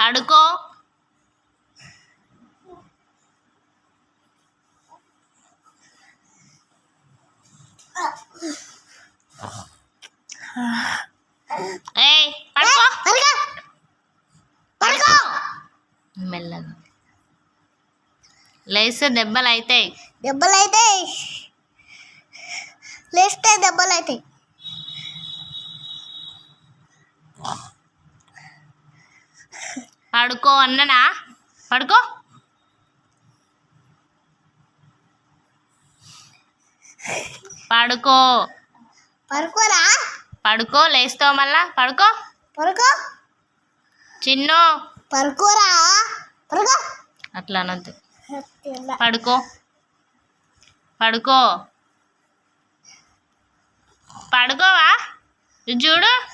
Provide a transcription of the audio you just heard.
పడుకో. ఏయ్ పడుకో. పడుకో. పడుకో మెల్లగా. లేస్తే దెబ్బలు అవుతాయి దెబ్బలు అయితే లేస్తే దెబ్బలు అవుతాయి పడుకో అన్ననా? పడుకో. పడుకో. పడుకోరా? పడుకో లేస్తావు మళ్ళా. పడుకో. పడుకో. చిన్ను. పడుకోరా? పడుకో. అట్లా అనొద్దు. పడుకో. పడుకో. పడుకోవా? చూడు.